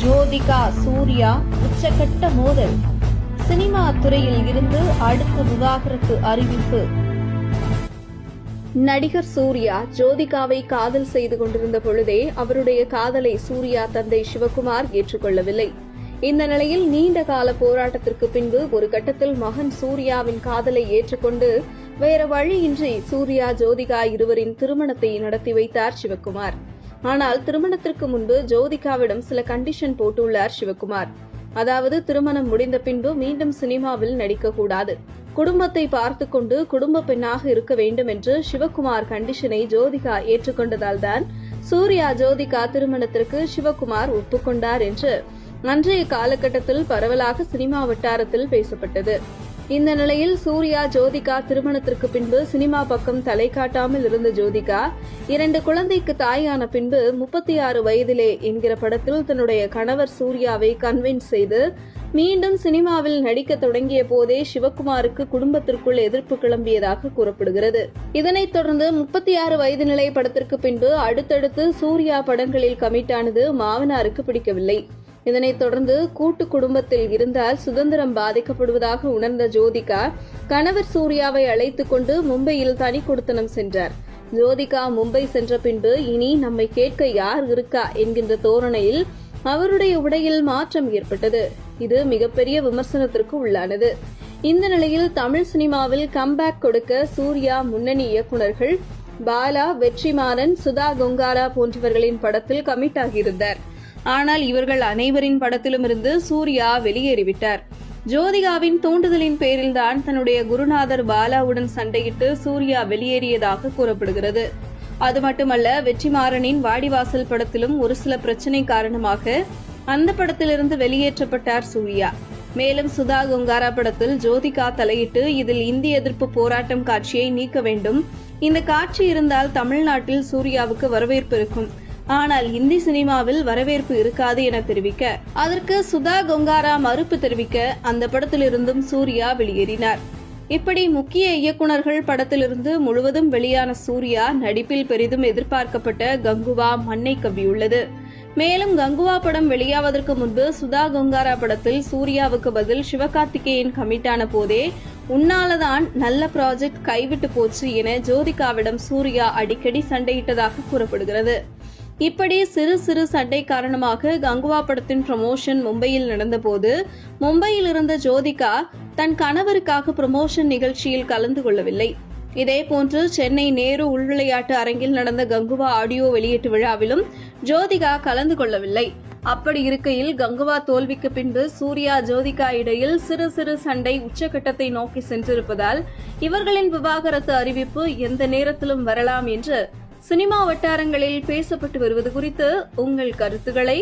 ஜோதிகா சூர்யா உச்சகட்ட மோதல். சினிமா துறையில் இருந்து அடுத்த விவாகரத்து அறிவிப்பு. நடிகர் சூர்யா ஜோதிகாவை காதல் செய்து கொண்டிருந்த பொழுதே அவருடைய காதலை சூர்யா தந்தை சிவகுமார் ஏற்றுக்கொள்ளவில்லை. இந்த நிலையில் நீண்ட கால போராட்டத்திற்கு பின்பு ஒரு கட்டத்தில் மகன் சூர்யாவின் காதலை ஏற்றுக்கொண்டு வேற வழியின்றி சூர்யா ஜோதிகா இருவரின் திருமணத்தை நடத்தி வைத்தார் சிவகுமார். ஆனால் திருமணத்திற்கு முன்பு ஜோதிகாவிடம் சில கண்டிஷன் போட்டுள்ளார் சிவகுமார். அதாவது திருமணம் முடிந்த பின்பு மீண்டும் சினிமாவில் நடிக்கக்கூடாது. குடும்பத்தை பார்த்து கொண்டு குடும்ப பெண்ணாக இருக்க வேண்டும் என்று சிவகுமார் கண்டிஷனை ஜோதிகா ஏற்றுக்கொண்டதால் தான் சூர்யா ஜோதிகா திருமணத்திற்கு சிவகுமார் ஒப்புக்கொண்டார் என்று அன்றைய காலகட்டத்தில் பரவலாக சினிமா வட்டாரத்தில் பேசப்பட்டது. இந்த நிலையில் சூர்யா ஜோதிகா திருமணத்திற்கு பின்பு சினிமா பக்கம் தலை காட்டாமல் இருந்த ஜோதிகா இரண்டு குழந்தைக்கு தாயான பின்பு முப்பத்தி ஆறு வயதிலே என்கிற படத்தில் தன்னுடைய கணவர் சூர்யாவை கன்வின்ஸ் செய்து மீண்டும் சினிமாவில் நடிக்க தொடங்கிய போதே சிவகுமாருக்கு குடும்பத்திற்குள் எதிர்ப்பு கிளம்பியதாக கூறப்படுகிறது. இதனைத் தொடர்ந்து முப்பத்தி ஆறு வயது நிலை படத்திற்கு பின்பு அடுத்தடுத்து சூர்யா படங்களில் கமிட்டானது மாவனாருக்கு பிடிக்கவில்லை. இதனைத் தொடர்ந்து கூட்டு குடும்பத்தில் இருந்தால் சுதந்திரம் பாதிக்கப்படுவதாக உணர்ந்த ஜோதிகா கணவர் சூர்யாவை அழைத்துக் கொண்டு மும்பையில் தனி கொடுத்தனம் சென்றார். ஜோதிகா மும்பை சென்ற பின்பு இனி நம்மை கேட்க யார் இருக்கா என்கின்ற தோரணையில் அவருடைய உடையில் மாற்றம் ஏற்பட்டது. இது மிகப்பெரிய விமர்சனத்திற்கு உள்ளானது. இந்த நிலையில் தமிழ் சினிமாவில் கம்பேக் கொடுக்க சூர்யா முன்னணி இயக்குநர்கள் பாலா வெற்றிமாறன் சுதா கொங்காரா போன்றவர்களின் படத்தில் கமிட் ஆகியிருந்தார். ஆனால் இவர்கள் அனைவரின் படத்திலும் இருந்து சூர்யா வெளியேறிவிட்டார். ஜோதிகாவின் தூண்டுதலின் பேரில்தான் தன்னுடைய குருநாதர் பாலாவுடன் சண்டையிட்டு சூர்யா வெளியேறியதாக கூறப்படுகிறது. அது மட்டுமல்ல வெற்றிமாறனின் வாடிவாசல் படத்திலும் ஒரு சில பிரச்சனை காரணமாக அந்த படத்திலிருந்து வெளியேற்றப்பட்டார் சூர்யா. மேலும் சுதா கொங்காரா படத்தில் ஜோதிகா தலையிட்டு இதில் இந்திய எதிர்ப்பு போராட்டம் காட்சியை நீக்க வேண்டும். இந்த காட்சி இருந்தால் தமிழ்நாட்டில் சூர்யாவுக்கு வரவேற்பு இருக்கும். ஆனால் இந்தி சினிமாவில் வரவேற்பு இருக்காது என தெரிவிக்க அதற்கு சுதா கொங்காரா மறுப்பு தெரிவிக்க அந்த படத்திலிருந்தும் சூர்யா வெளியேறினார். இப்படி முக்கிய இயக்குனர்கள் படத்திலிருந்து முழுவதும் வெளியான சூர்யா நடிப்பில் பெரிதும் எதிர்பார்க்கப்பட்ட கங்குவா மண்ணை கவ்வியுள்ளது. மேலும் கங்குவா படம் வெளியாவதற்கு முன்பு சுதா கங்காரா படத்தில் சூர்யாவுக்கு பதில் சிவகார்த்திகேயன் கமிட்டான போதே உன்னாலதான் நல்ல ப்ராஜெக்ட் கைவிட்டு போச்சு என ஜோதிகாவிடம் சூர்யா அடிக்கடி சண்டையிட்டதாக கூறப்படுகிறது. இப்படி சிறு சிறு சண்டை காரணமாக கங்குவா படத்தின் ப்ரமோஷன் மும்பையில் நடந்தபோது மும்பையில் இருந்த ஜோதிகா தன் கணவருக்காக ப்ரமோஷன் நிகழ்ச்சியில் கலந்து கொள்ளவில்லை. இதேபோன்று சென்னை நேரு உள்விளையாட்டு அரங்கில் நடந்த கங்குவா ஆடியோ வெளியீட்டு விழாவிலும் ஜோதிகா கலந்து கொள்ளவில்லை. அப்படி இருக்கையில் கங்குவா தோல்விக்கு பின்பு சூர்யா ஜோதிகா இடையில் சிறு சிறு சண்டை உச்சகட்டத்தை நோக்கி சென்றிருப்பதால் இவர்களின் விவாகரத்து அறிவிப்பு எந்த நேரத்திலும் வரலாம் என்று சினிமா வட்டாரங்களில் பேசப்பட்டு வருவது குறித்து உங்கள் கருத்துக்களை